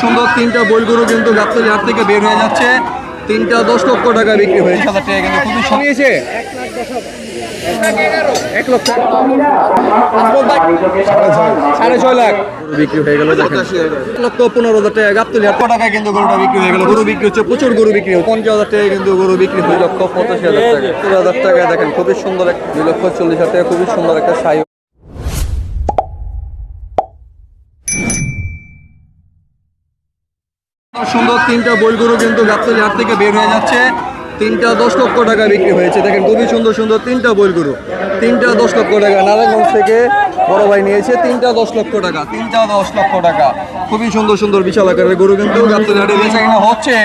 সুন্দর তিনটা বইগুলো কিন্তু গাবতলি হাট থেকে বের হয়ে যাচ্ছে। তিনটা দশ লক্ষ টাকা বিক্রি হয়েছে। হাজার টাকা কিন্তু খুবই সঙ্গিয়েছে এক লক্ষ। সাড়ে ছয় লাখ। বিক্রি হয়ে গেল লক্ষ পনেরো হাজার টাকা। গাবতলি হাট টাকা কিন্তু গরুটা বিক্রি হয়ে গেল। গরু বিক্রি হচ্ছে প্রচুর গরু বিক্রি হচ্ছে। পঞ্চাশ হাজার টাকা কিন্তু গরু বিক্রি দুই লক্ষ পঁচাশি হাজার টাকা। হাজার টাকা। দেখেন খুবই সুন্দর এক দুই লক্ষ চল্লিশ হাজার টাকা। খুবই সুন্দর একটা সাই সুন্দর তিনটা বইগুলো কিন্তু গাবতলি হাট থেকে বের হয়ে যাচ্ছে। তিনটা দশ লক্ষ টাকা বিক্রি হয়েছে। দেখেন, খুবই সুন্দর সুন্দর তিনটা বইগুলো। তিনটা দশ লক্ষ টাকা। নারায়ণগঞ্জ থেকে বড় ভাই নিয়েছে তিনটা দশ লক্ষ টাকা। তিনটা দশ লক্ষ টাকা। খুবই সুন্দর সুন্দর বিশাল আকারের গরু কিন্তু গাবতলি হাটে বেচা কিনা হচ্ছে।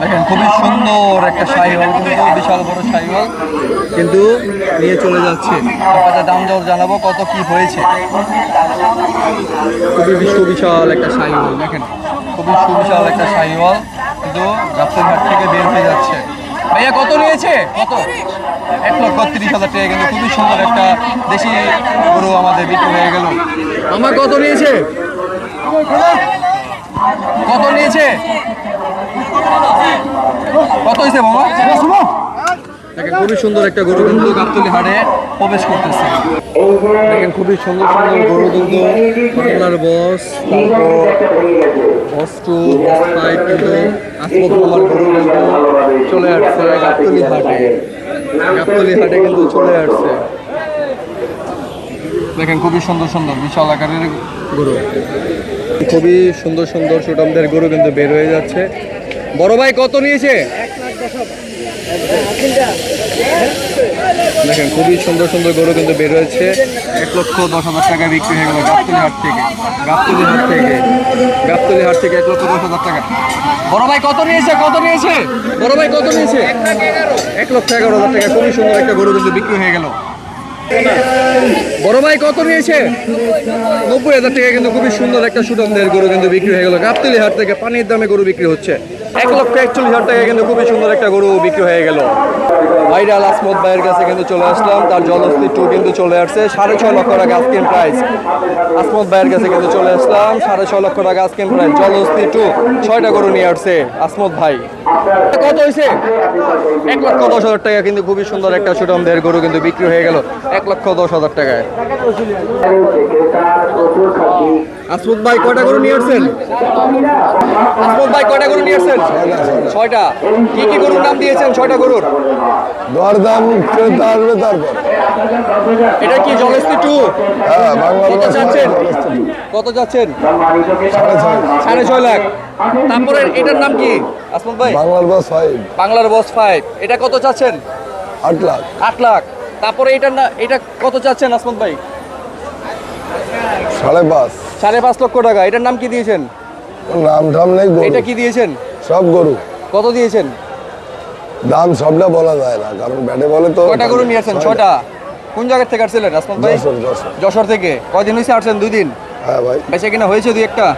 দেখেন, খুবই সুন্দর একটা সাইহল, কিন্তু বিশাল বড় সাইহল কিন্তু নিয়ে চলে যাচ্ছে। আপনাদের দাম দর জানাব কত কি হয়েছে। খুবই বিশাল একটা সাইওয়াল দেখেন। খুবই সুবিশাল একটা সাইওয়াল কিন্তু গাছের ঘাট থেকে বের হয়ে যাচ্ছে। ভাইয়া, কত নিয়েছে? কত? এক লক্ষ তিরিশ হাজার টাকা, কিন্তু খুবই সুন্দর একটা দেশি গরু আমাদের বিক্রি হয়ে গেল। আমার কত নিয়েছে? কত নিয়েছে? কত হয়েছে বাবা দেখেন, খুবই সুন্দর একটা গরু হাটে প্রবেশ খুবই সুন্দর সুন্দর গরু বস মামার গরু চলে আসছে হাটে। হাটে কিন্তু চলে আসছে। খুবই সুন্দর সুন্দর বিশাল আকারের গরু। খুবই সুন্দর সুন্দর সুটামদের গরু কিন্তু বের হয়ে যাচ্ছে। বড় ভাই, কত নিয়েছে? দেখেন, খুবই সুন্দর সুন্দর গরু কিন্তু বের হয়েছে। এক লক্ষ দশ হাজার টাকা বিক্রি হয়ে গেল গাবতলি হাট থেকে। গাবতলি হাট থেকে। গাবতলি হাট থেকে এক লক্ষ দশ হাজার টাকা। বড় ভাই কত নিয়েছে? কত নিয়েছে? বড় ভাই কত নিয়েছে? এক লক্ষ এগারো হাজার টাকা। খুবই সুন্দর একটা গরু কিন্তু বিক্রি হয়ে গেল। বড় ভাই কত নিয়েছে? নব্বই হাজার টাকা কিন্তু খুবই সুন্দর একটা সুটমদের গরু কিন্তু বিক্রি হয়ে গেল। গাবতলি হাট থেকে পানির দামে গরু বিক্রি হচ্ছে। এক লক্ষ একচল্লিশ হাজার টাকা কিন্তু খুবই সুন্দর একটা গরু বিক্রি হয়ে গেল। ভাইরাল আসমত ভাইয়ের কাছে কিন্তু চলে আসলাম। তার জলস্থি টু কিন্তু চলে আসছে। সাড়ে ছয় লক্ষ টাকা আজকের প্রাইস আসমত ভাইয়ের কাছে কিন্তু চলে আসলাম। সাড়ে ছয় লক্ষ টাকা আজকের প্রাইস জলস্থি টু ছয়টা গরু নিয়ে আসছে আসমত ভাই। কত হয়েছে এক লক্ষ দশ হাজার টাকা কিন্তু খুবই সুন্দর একটা সুটমদের গরু কিন্তু বিক্রি হয়ে গেল। এক লক্ষ দশ হাজার টাকায়। আসমত ভাই কয়টা গরু নিয়ে আসছেন? আসমত ভাই কয়টা গরু নিয়ে আসছেন? ছয়টা। কি কি গরুর নাম দিয়েছেন? ছয়টা গরুর? দরদাম ক্রেতা আসবে তারপর। এটা কি জলস্থি টু? হ্যাঁ কত চাচ্ছেন কত চাচ্ছেন সাড়ে ছয়। লাখ। তারপরে এটার নাম কি? আসমত ভাই? বাংলার বাস ফাইভ বাংলার বস ফাইভ এটা কত চাচ্ছেন আট লাখ। আট লাখ। তারপরে এটার না এটা কত চাচ্ছেন আসমত ভাই? সাড়ে পাঁচ। সাড়ে পাঁচ লক্ষ টাকা। এটার নাম কি দিয়েছেন? নাম ঠাম নেই এটা কি দিয়েছেন? সব গরু। কত দিয়েছেন? দাম সবটা বলা যায় না কারণ ব্যাটে বলে তো কয়টা গরু নিয়ে আসছেন? ছয়টা কোন জায়গা থেকে আসছিলেন আসমত ভাই? যশোর যশোর। যশোর থেকে। কয়দিন হয়েছে আসছেন? দুই দিন? হ্যাঁ ভাই। বেঁচে কিনা হয়েছে দুই একটা?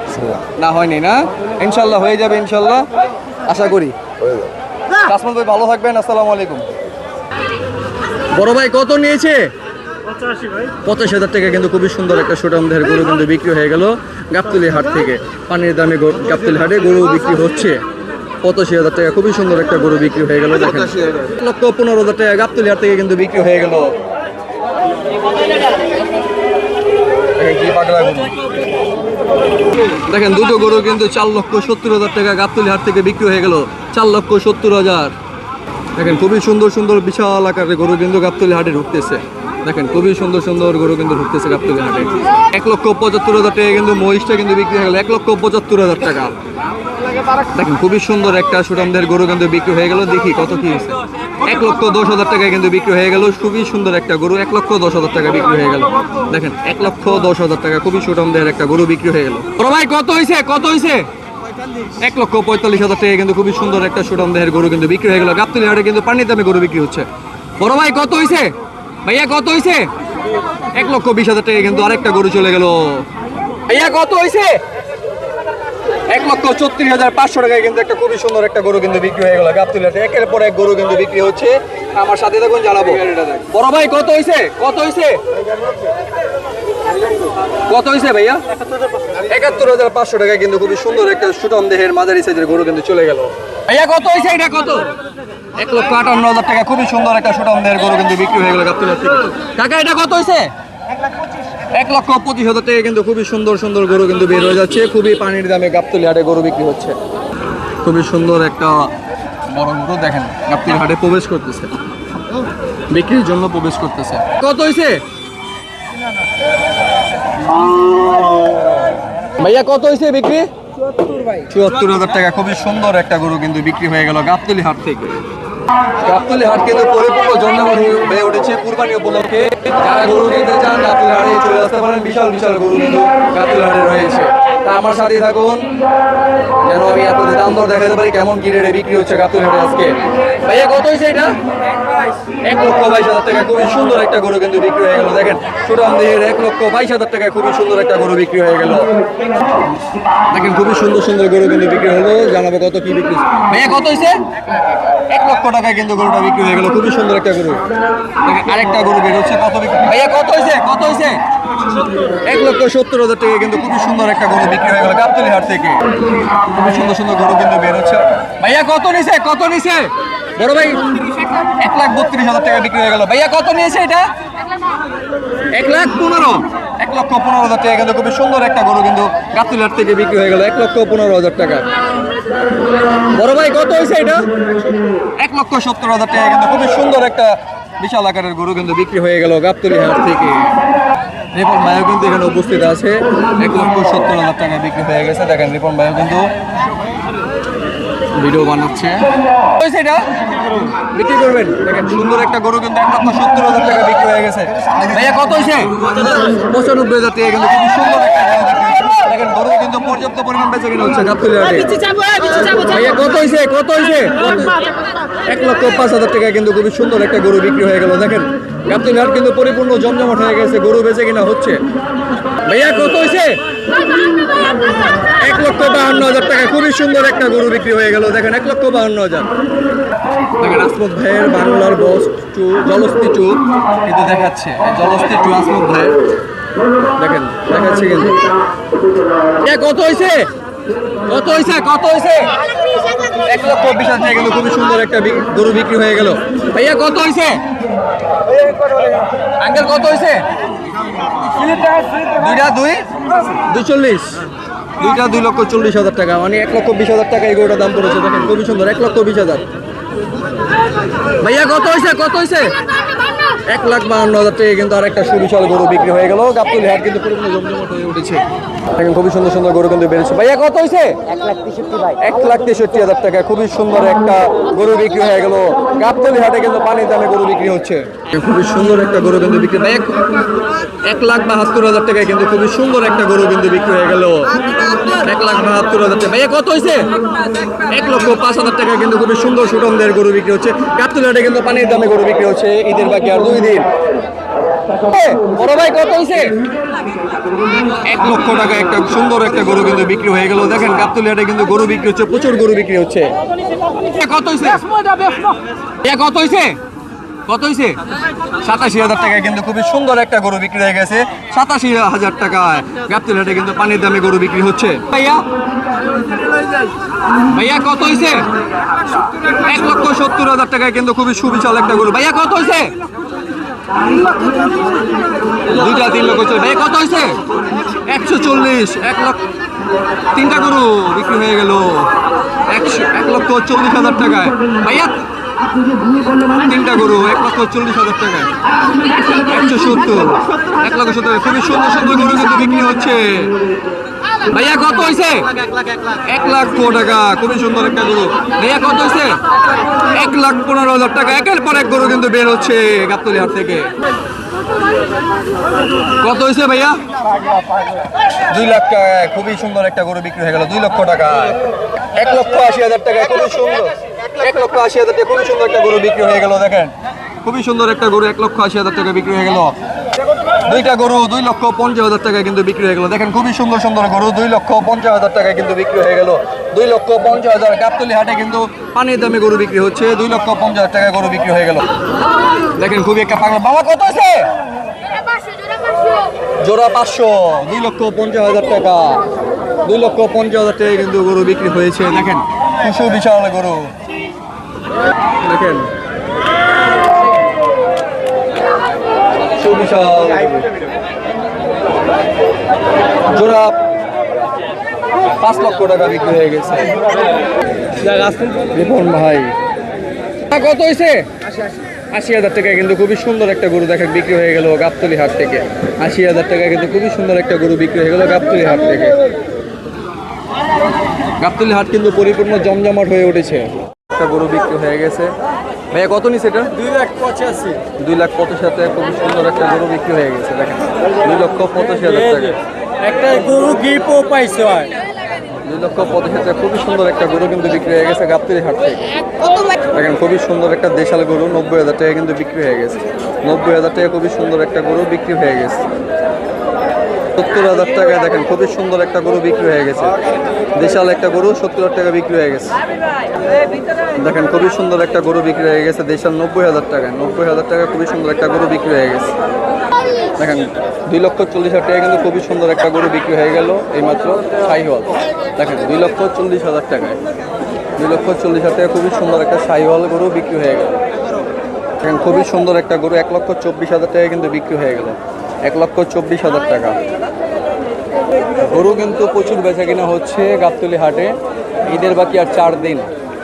না, হয়নি না? ইনশাল্লাহ হয়ে যাবে ইনশাল্লাহ। আশা করি। হয়ে যাবে। আসমত ভাই ভালো থাকবেন আসসালামু আলাইকুম। বড় ভাই কত নিয়েছে? পঁচাশি হাজার টাকা কিন্তু খুবই সুন্দর একটা সুটামদের গরু কিন্তু বিক্রি হয়ে গেল গাবতলি হাট থেকে। পানির দামে গরু- গাবতলি হাটে গরু বিক্রি হচ্ছে। পঁচাশি হাজার টাকা। খুবই সুন্দর একটা গরু বিক্রি হয়ে গেল দেখেন। লক্ষ পনেরো হাজার টাকা গাবতলি হাট থেকে কিন্তু বিক্রি হয়ে গেল। দেখেন দুটো গরু কিন্তু চার লক্ষ সত্তর হাজার টাকা গাবতলি হাট থেকে বিক্রি হয়ে গেল। চার লক্ষ সত্তর হাজার। দেখেন খুবই সুন্দর সুন্দর বিশাল আকারের গরু কিন্তু গাবতলি হাটে ঢুকতেছে। দেখেন খুবই সুন্দর সুন্দর গরু কিন্তু ঢুকতেছে গাবতলি হাটে। এক লক্ষ পঁচাত্তর হাজার টাকা কিন্তু মহিষটা কিন্তু বিক্রি হয়ে গেল এক লক্ষ পঁচাত্তর হাজার টাকা। দেখেন, খুবই সুন্দর একটা গরু কিন্তু বিক্রি হয়ে গেল। দেখি কত কি হয়েছে। এক লক্ষ দশ হাজার টাকায় কিন্তু বিক্রি হয়ে গেল। খুবই সুন্দর একটা গরু, এক লক্ষ দশ হাজার টাকা বিক্রি হয়ে গেল। দেখেন, এক লক্ষ দশ হাজার টাকা খুবই একটা গরু বিক্রি হয়ে গেল। কত হয়েছে? কত হয়েছে? এক লক্ষ পঁয়তাল্লিশ হাজার টাকা কিন্তু খুবই সুন্দর একটা সুটাম গরু কিন্তু বিক্রি হয়ে গেল। হাটে কিন্তু পানির দামে গরু বিক্রি হচ্ছে। বড় ভাই, কত হয়েছে? ভাইয়া, কত হয়েছে? এক লক্ষ বিশ হাজার টাকা কিন্তু আরেকটা গরু চলে গেল। ভাইয়া, কত হয়েছে? এক লক্ষ চত্রিশ হাজার পাঁচশো টাকায় কিন্তু একটা খুবই সুন্দর একটা গরু কিন্তু বিক্রি হয়ে গেল গাবতলি হাটে একের পর এক গরু কিন্তু বিক্রি হচ্ছে। আমার সাথে দেখুন, জানাব। বড় ভাই, কত হয়েছে কত হয়েছে কত হয়েছে ভাইয়া? একাত্তর হাজার পাঁচশো টাকায় কিন্তু খুবই সুন্দর একটা সুটম দেহের মাঝারি সাইজের গরু কিন্তু চলে গেল। ভাইয়া, কত হয়েছে এটা? কত? এক লক্ষ আটান্ন হাজার টাকা খুবই সুন্দর একটা সুটম দেহের গরু কিন্তু বিক্রি হয়ে গেল গাবতলা থেকে। টাকা এটা কত হয়েছে এক লক্ষ পঁচিশ হাজার টাকা কিন্তু খুবই সুন্দর সুন্দর গরু কিন্তু বের হয়ে যাচ্ছে। খুবই পানির দামে গাবতলি হাটে গরু বিক্রি হচ্ছে। খুবই সুন্দর একটা বড় গরু দেখেন গাবতলি হাটে প্রবেশ করতেছে। বিক্রির জন্য প্রবেশ করতেছে। কত হয়েছে ভাইয়া কত হয়েছে বিক্রি? চুয়াত্তর হাজার টাকা খুবই সুন্দর একটা গরু কিন্তু বিক্রি হয়ে গেল গাবতলি হাট থেকে। গাবতলি হাট কিন্তু পরিপূর্ণ জন্মভূমি হয়ে উঠেছে কুরবানি উপলক্ষে। যারা গরু কিনতে চান গাবতলি হাটে চলে আসতে পারেন। বিশাল বিশাল গরু কিন্তু গাবতলি হাটে রয়েছে। তা আমার সাথে থাকুন। যেন আমি আপনাদের দাম দর দেখাতে পারি, কেমন কি রেটে বিক্রি হচ্ছে গাবতলি হাটে আজকে। ভাইয়া, কত হয়েছে এটা? এক লক্ষ টাকা সুন্দর একটা খুবই সুন্দর একটা গরু বিক্রি হয়ে সুন্দর সুন্দর গরু কিন্তু জানাবে কত কি বিক্রি কত হয়েছে? এক লক্ষ কিন্তু গরুটা বিক্রি হয়ে গেল। খুবই সুন্দর একটা গরু। আরেকটা গরু বের হচ্ছে। কত বিক্রি ভাইয়া, কত হয়েছে? কত হয়েছে? এক লক্ষ সত্তর হাজার টাকা কিন্তু খুবই সুন্দর একটা গরু বিক্রি হয়ে গেল গাবতলি হাট থেকে। খুবই সুন্দর সুন্দর গরু কিন্তু বের হচ্ছে। ভাইয়া, কত নিছে? কত নিছে? বড় ভাই এক লাখ বত্রিশ হাজার টাকা বিক্রি হয়ে গেল। ভাইয়া কত নিয়েছে এটা? এক লাখ পনেরো। এক লক্ষ পনেরো হাজার টাকা কিন্তু খুবই সুন্দর একটা গরু কিন্তু গাবতলি হাট থেকে বিক্রি হয়ে গেল। এক লক্ষ পনেরো হাজার টাকা। বড় ভাই কত হয়েছে এটা? এক লক্ষ সত্তর হাজার টাকা কিন্তু খুবই সুন্দর একটা বিশাল আকারের গরু কিন্তু বিক্রি হয়ে গেল গাবতলি হাট থেকে। রিপন ভাইও কিন্তু এখানে উপস্থিত আছে। এক লক্ষ সত্তর হাজার টাকা বিক্রি হয়ে গেছে। দেখেন রিপন ভাইও কিন্তু ভিডিও বানাচ্ছে। এটা বিক্রি করবেন? দেখেন সুন্দর একটা গরু কিন্তু এক লক্ষ সত্তর হাজার টাকা বিক্রি হয়ে গেছে। ভাইয়া কত হয়েছে পঁচানব্বই হাজার টাকা কিন্তু খুবই সুন্দর একটা গরু দেখেন গরু কিন্তু পর্যাপ্ত পরিমাণ বেচে কিনা হচ্ছে গাবতলি হাটে। ভাইয়া কত হয়েছে কত হয়েছে এক লক্ষ পাঁচ হাজার টাকা কিন্তু খুবই সুন্দর একটা গরু বিক্রি হয়ে গেল দেখেন। গাবতলি হাট কিন্তু পরিপূর্ণ জমজমাট হয়ে গেছে গরু বেচে কিনা হচ্ছে। ভাইয়া, কত হয়েছে এক লক্ষ বাহান্ন হাজার টাকা। খুবই সুন্দর একটা গরু বিক্রি হয়ে গেল। দেখেন, এক লক্ষ বাহান্ন হাজার। দেখেন, আসমত ভাইয়ের বাংলার বস টু জলস্তি টু কিন্তু দেখাচ্ছে জলস্তি টু আসমত ভাইয়ের। দেখেন, দেখাচ্ছে কিন্তু। কত হয়েছে কত হয়েছে কত হয়েছে এক লক্ষ বিশ হাজার কিন্তু খুবই সুন্দর একটা গরু বিক্রি হয়ে গেল। ভাইয়া, কত হয়েছে আঙ্কেল, কত হয়েছে দুইটা দুই? দুই চল্লিশ। দুইটা দুই লক্ষ চল্লিশ হাজার টাকা। মানে এক লক্ষ বিশ হাজার টাকা এই গরুটার দাম পড়েছে। দেখেন খুবই সুন্দর। এক লক্ষ বিশ হাজার। ভাইয়া কত হয়েছে কত হয়েছে এক লাখ বাহান্ন হাজার টাকা কিন্তু আর একটা সুবিশাল গরু বিক্রি হয়ে গেল। গাবতলি হাট কিন্তু পুরোপুরি জমজমাট হয়ে উঠেছে। দেখেন খুবই সুন্দর সুন্দর গরু কিন্তু বেড়েছে। ভাইয়া কত হয়েছে এক লাখ তেষট্টি হাজার টাকা। খুবই সুন্দর একটা গরু বিক্রি হয়ে গেল। গাবতলি হাটে কিন্তু পানির দামে গরু বিক্রি হচ্ছে। খুবই সুন্দর একটা গরু কিন্তু বিক্রি ভাই এক- লাখ বাহাত্তর হাজার টাকায় কিন্তু খুবই সুন্দর একটা গরু কিন্তু বিক্রি হয়ে গেল। এক লাখ বাহাত্তর হাজার টাকা। ভাইয়া কত হয়েছে এক লক্ষ পাঁচ হাজার টাকা কিন্তু খুবই সুন্দর সুটমদের গরু বিক্রি হচ্ছে। কাপ্তুলাটে কিন্তু পানির দামে গরু বিক্রি হচ্ছে ঈদের বাকি আর দুই দিন। এক লক্ষ টাকা একটা সুন্দর একটা গরু কিন্তু বিক্রি হয়ে গেল। দেখেন গাবতলি কিন্তু গরু বিক্রি হচ্ছে, প্রচুর গরু বিক্রি হচ্ছে। কত হয়েছে কত হয়েছে কত হয়েছে সাতাশি হাজার টাকা কিন্তু খুবই সুন্দর একটা গরু বিক্রি হয়ে গেছে। সাতাশি হাজার টাকায়। গাবতলি হাটে কিন্তু পানির দামে গরু বিক্রি হচ্ছে। ভাইয়া? ভাইয়া, কত হয়েছে এক লক্ষ সত্তর হাজার টাকায় কিন্তু খুবই সুবিশাল একটা গরু। ভাইয়া, কত হয়েছে দুইটা তিন লক্ষ চল্লিশ। ভাইয়া, কত হয়েছে একশো চল্লিশ। এক লক্ষ তিনটা গরু বিক্রি হয়ে গেল। একশো এক লক্ষ চল্লিশ হাজার টাকায়। ভাইয়া তিনটা গরু, এক লক্ষ চল্লিশ হাজার টাকা। একশো সত্তর, এক লক্ষ সত্তর, খুবই সুন্দর সুন্দর গরু কিন্তু বিক্রি হচ্ছে। ভাইয়া, কত হয়েছে এক লাখ টাকা, খুবই সুন্দর একটা গরু। ভাইয়া, কত হয়েছে এক লাখ পনেরো হাজার টাকা। একের পর এক গরু কিন্তু বের হচ্ছে গাবতলি হাট থেকে। কত হয়েছে ভাইয়া? দুই লাখ টাকা, খুবই সুন্দর একটা গরু বিক্রি হয়ে গেল, দুই লক্ষ টাকা। এক লক্ষ আশি হাজার টাকা খুবই সুন্দর। এক লক্ষ আশি হাজার টাকা খুবই সুন্দর একটা গরু বিক্রি হয়ে গেল, দেখেন। খুবই সুন্দর একটা গরু, এক লক্ষ আশি হাজার টাকা বিক্রি হয়ে গেল। দুইটা গরু দুই লক্ষ পঞ্চাশ হাজার টাকায় কিন্তু বিক্রি হয়ে গেল। দেখেন খুবই সুন্দর সুন্দর গরু, দুই লক্ষ পঞ্চাশ হাজার টাকায় কিন্তু বিক্রি হয়ে গেল। দুই লক্ষ পঞ্চাশ হাজার গাবতলি হাটে কিন্তু পানির দামে গরু বিক্রি হচ্ছে, দুই লক্ষ পঞ্চাশ হাজার টাকায় গরু বিক্রি হয়ে গেল। দেখেন খুবই একটা পাগল বাবা, কত আছে জোড়া পাঁচশো, দুই লক্ষ পঞ্চাশ হাজার টাকা। দুই লক্ষ পঞ্চাশ হাজার টাকা কিন্তু গরু বিক্রি হয়েছে। দেখেন শিশু বিশাল গরু। দেখেন বিশাল জোড়া পাঁচ লক্ষ টাকা বিক্রি হয়ে গেছে। ভাই। কত হয়েছে আশি হাজার কিন্তু খুবই সুন্দর একটা গরু দেখেন, বিক্রি হয়ে গেল গাবতলি হাট থেকে। আশি হাজার টাকা কিন্তু খুবই সুন্দর একটা গরু বিক্রি হয়ে গেল গাবতলি হাট থেকে। গাবতলি হাট কিন্তু পরিপূর্ণ জমজমাট হয়ে উঠেছে। একটা গরু বিক্রি হয়ে গেছে। ভাইয়া কত নিছে এটা? দুই লাখ পঁচাশি। দুই লাখ পঁচাশি হাজার খুবই সুন্দর একটা গরু বিক্রি হয়ে গেছে দেখেন। দুই লক্ষ পঁচাশি হাজার টাকা। একটা গরু গিপও পাইছে দুই লক্ষ পঁচাশি হাজার খুবই সুন্দর একটা গরু কিন্তু বিক্রি হয়ে গেছে গাবতলি হাট থেকে। দেখেন খুবই সুন্দর একটা দেশাল গরু নব্বই হাজার টাকা কিন্তু বিক্রি হয়ে গেছে। নব্বই হাজার টাকা খুবই সুন্দর একটা গরু বিক্রি হয়ে গেছে। সত্তর হাজার টাকায় দেখেন, খুবই সুন্দর একটা গরু বিক্রি হয়ে গেছে। দেশাল একটা গরু, সত্তর হাজার টাকা বিক্রি হয়ে গেছে। দেখেন, খুবই সুন্দর একটা গরু বিক্রি হয়ে গেছে, দেশাল নব্বই হাজার টাকা নব্বই হাজার টাকা খুবই সুন্দর একটা গরু বিক্রি হয়ে গেছে। দেখেন, দুই লক্ষ চল্লিশ হাজার টাকা কিন্তু খুবই সুন্দর একটা গরু বিক্রি হয়ে গেল, এইমাত্র শাহিওয়াল। দেখেন, দুই লক্ষ চল্লিশ হাজার টাকায়। দুই লক্ষ চল্লিশ হাজার টাকা খুবই সুন্দর একটা শাহিওয়াল গরু বিক্রি হয়ে গেল। দেখেন, খুবই সুন্দর একটা গরু, এক লক্ষ চব্বিশ হাজার টাকা কিন্তু বিক্রি হয়ে গেল। এক লক্ষ চব্বিশ হাজার টাকা। গরু কিন্তু প্রচুর বেচা কিনা হচ্ছে গাবতলি হাটে। ঈদের বাকি আর চার দিন।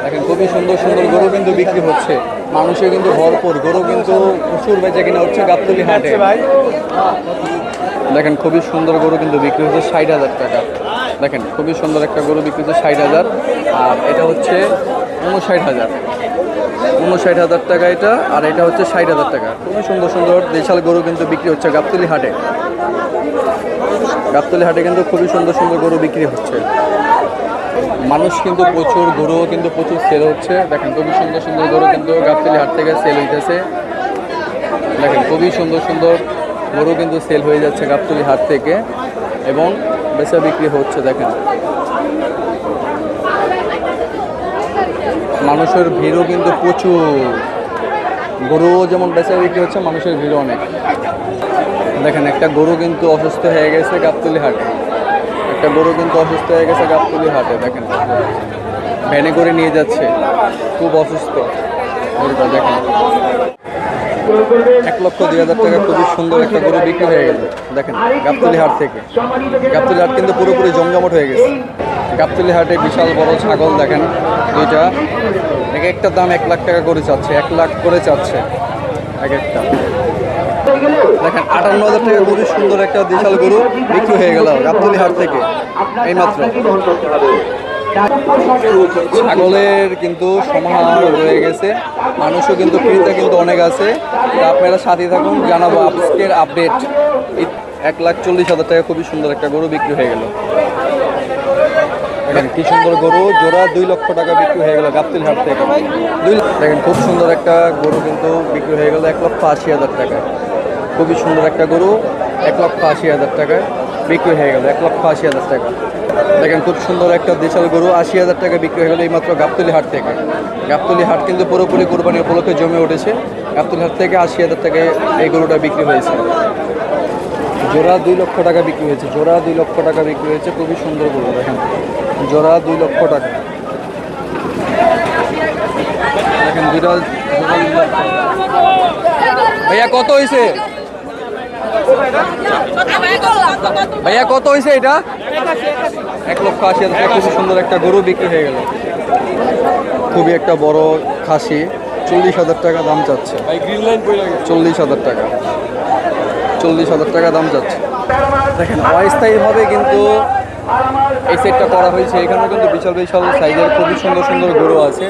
দেখেন, খুবই সুন্দর সুন্দর গরু কিন্তু বিক্রি হচ্ছে। মানুষের কিন্তু ভরপুর। গরু কিন্তু প্রচুর বেচা কিনা হচ্ছে গাবতলি হাটে। দেখেন, খুবই সুন্দর গরু কিন্তু বিক্রি হচ্ছে ষাট হাজার টাকা। দেখেন, খুবই সুন্দর একটা গরু বিক্রি হচ্ছে ষাট হাজার। আর এটা হচ্ছে উনষাট হাজার। উনষাট হাজার টাকা এটা, আর এটা হচ্ছে ষাট হাজার টাকা। খুবই সুন্দর সুন্দর দেশাল গরু কিন্তু বিক্রি হচ্ছে গাবতলি হাটে। গাবতলি হাটে কিন্তু খুবই সুন্দর সুন্দর গরু বিক্রি হচ্ছে। মানুষ কিন্তু প্রচুর গরু কিন্তু প্রচুর সেল হচ্ছে। দেখেন, খুবই সুন্দর সুন্দর গরু কিন্তু গাবতলি হাট থেকে সেল হইতেছে। দেখেন, খুবই সুন্দর সুন্দর গরু কিন্তু সেল হয়ে যাচ্ছে গাবতলি হাট থেকে এবং বেচা বিক্রি হচ্ছে, দেখেন। মানুষের ভিড়ও কিন্তু প্রচুর। গরুও যেমন বেচা বিক্রি হচ্ছে, মানুষের ভিড়ও অনেক। দেখেন, একটা গরু কিন্তু অসুস্থ হয়ে গেছে গাবতলি হাটে। একটা গরু কিন্তু অসুস্থ হয়ে গেছে গাবতলি হাটে, দেখেন। ভ্যানে করে নিয়ে যাচ্ছে, খুব অসুস্থ। দেখেন, এক লক্ষ দুই হাজার টাকা খুবই সুন্দর একটা গরু বিক্রি হয়ে গেল দেখেন, গাবতলি হাট থেকে। গাবতলি হাট কিন্তু পুরোপুরি জমজমট হয়ে গেছে। গাবতলি হাটে বিশাল বড় ছাগল দেখেন, দুইটা। এক একটা দাম এক লাখ টাকা করে চাচ্ছে, এক লাখ করে চাচ্ছে। এক একটা। দেখেন, আটান্ন হাজার টাকা খুবই সুন্দর একটা বিশাল গরু বিক্রি হয়ে গেল গাবতলি হাট থেকে, এইমাত্র। ছাগলের কিন্তু সমাহার রয়ে গেছে, মানুষও কিন্তু, ক্রেতা কিন্তু অনেক আছে। আপনারা সাথে থাকুন, জানাব আজকের আপডেট এক লাখ চল্লিশ হাজার টাকা খুবই সুন্দর একটা গরু বিক্রি হয়ে গেল। দেখেন কি সুন্দর গরু, জোড়া দুই লক্ষ টাকা বিক্রি হয়ে গেল গাবতিল হাট থেকে। দেখেন খুব সুন্দর একটা গরু কিন্তু বিক্রি হয়ে গেল এক লক্ষ আশি হাজার টাকায়। খুবই সুন্দর একটা গরু, এক লক্ষ আশি হাজার টাকায় বিক্রি হয়ে গেল, এক লক্ষ আশি হাজার টাকা। দেখেন খুব সুন্দর একটা দেশাল গরু, আশি হাজার টাকা বিক্রি হয়ে গেল এইমাত্র গাবতলি হাট থেকে। গাবতলি হাট কিন্তু পুরোপুরি কোরবানি উপলক্ষে জমে উঠেছে। গাবতলি হাট থেকে আশি হাজার টাকায় এই গরুটা বিক্রি হয়েছে। জোড়া দুই লক্ষ টাকা বিক্রি হয়েছে, জোড়া দুই লক্ষ টাকা বিক্রি হয়েছে, খুবই সুন্দর গরু, দেখেন। জোড়া দুই লক্ষ টাকা। দেখেন দুইটা লক্ষ। ভাইয়া কত হয়েছে ভাইয়া কত হয়েছে এটা? এক লক্ষ আশি হাজার। খুবই সুন্দর একটা গরু বিক্রি হয়ে গেল। খুবই একটা বড় খাসি। চল্লিশ হাজার টাকা দাম চাচ্ছে। চল্লিশ হাজার টাকা। চল্লিশ হাজার টাকা দাম চাচ্ছে। দেখেন অস্থায়ীভাবে কিন্তু এই সেটটা করা হয়েছে। এখানে কিন্তু বিশাল বিশাল সাইজের খুবই সুন্দর সুন্দর গরু আছে।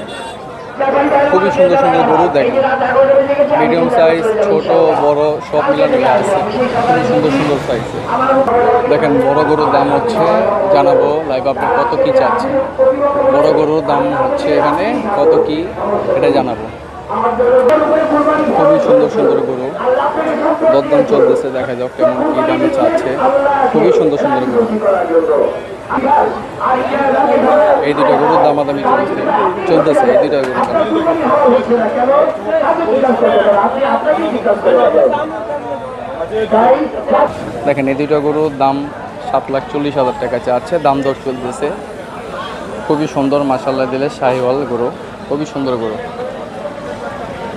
খুবই সুন্দর সুন্দর গরু দেখেন মিডিয়াম সাইজ ছোট, বড়, সব মিলানো আছে। খুবই সুন্দর সুন্দর সাইজ দেখেন, বড় গরুর দাম হচ্ছে, জানাব লাইভ আপনি কত কি চাচ্ছে। বড় গরুর দাম হচ্ছে এখানে কত কি, এটা জানাব। খুবই সুন্দর সুন্দর গরু। দরদাম চলতেছে, দেখা যাক কেমন কি দামে চাচ্ছে। খুবই সুন্দর সুন্দর গরু। এই দুটো গরুর দামাদামি চলছে, চলতেছে, এই দুটো গরুর দেখেন, এই দুইটা গরুর দাম সাত লাখ চল্লিশ হাজার টাকা চাচ্ছে, দাম দর চলতেছে। খুবই সুন্দর মাসাল্লাহ দিলে শাহিওয়াল গরু, খুবই সুন্দর গরু।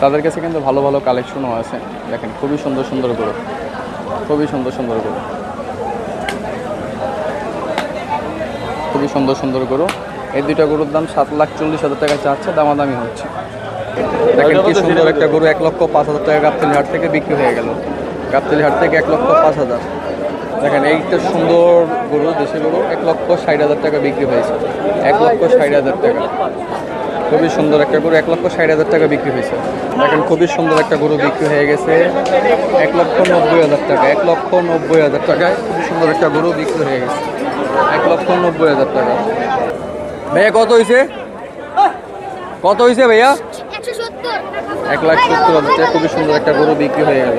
তাদের কাছে কিন্তু ভালো ভালো কালেকশনও আছে। দেখেন খুবই সুন্দর সুন্দর গরু। খুবই সুন্দর সুন্দর গরু। খুবই সুন্দর সুন্দর গরু। এই দুইটা গরুর দাম সাত লাখ চল্লিশ হাজার টাকা চাচ্ছে দামাদামি হচ্ছে। দেখেন কি সুন্দর একটা গরু এক লক্ষ পাঁচ হাজার টাকা গাবতলি হাট থেকে বিক্রি হয়ে গেল। গাবতলি হাট থেকে এক লক্ষ পাঁচ হাজার। দেখেন এইটা সুন্দর গরু দেশি গরু এক লক্ষ ষাট হাজার টাকা বিক্রি হয়েছে। এক লক্ষ ষাট হাজার টাকা। খুবই সুন্দর একটা গরু এক লক্ষ ষাট হাজার টাকা বিক্রি হয়েছে। দেখেন খুবই সুন্দর একটা গরু বিক্রি হয়ে গেছে। এক লক্ষ নব্বই হাজার টাকা এক লক্ষ নব্বই হাজার টাকায় খুবই সুন্দর একটা গরু বিক্রি হয়ে গেছে। এক লক্ষ নব্বই হাজার টাকা। ভাইয়া কত হয়েছে? কত হয়েছে ভাইয়া? এক লাখ সত্তর হাজার টাকা খুবই সুন্দর একটা গরু বিক্রি হয়ে গেল।